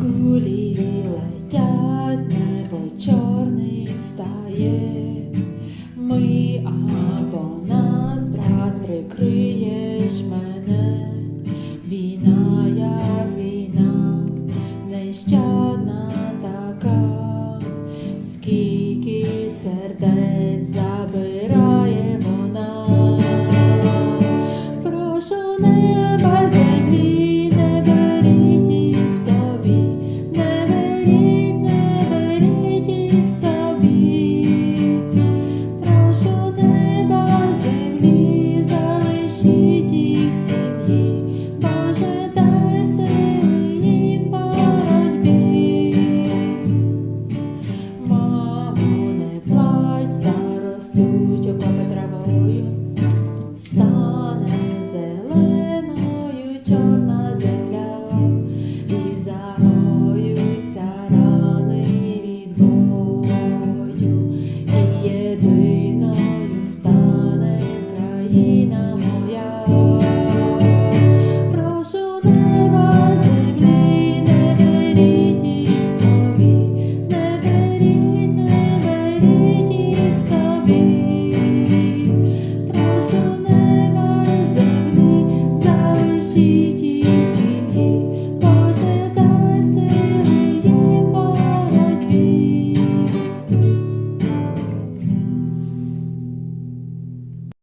Кулі летять, небо чорним стає, ми або нас, брат, прикриєш мене, війна, як війна, нещадна така, скільки сердець.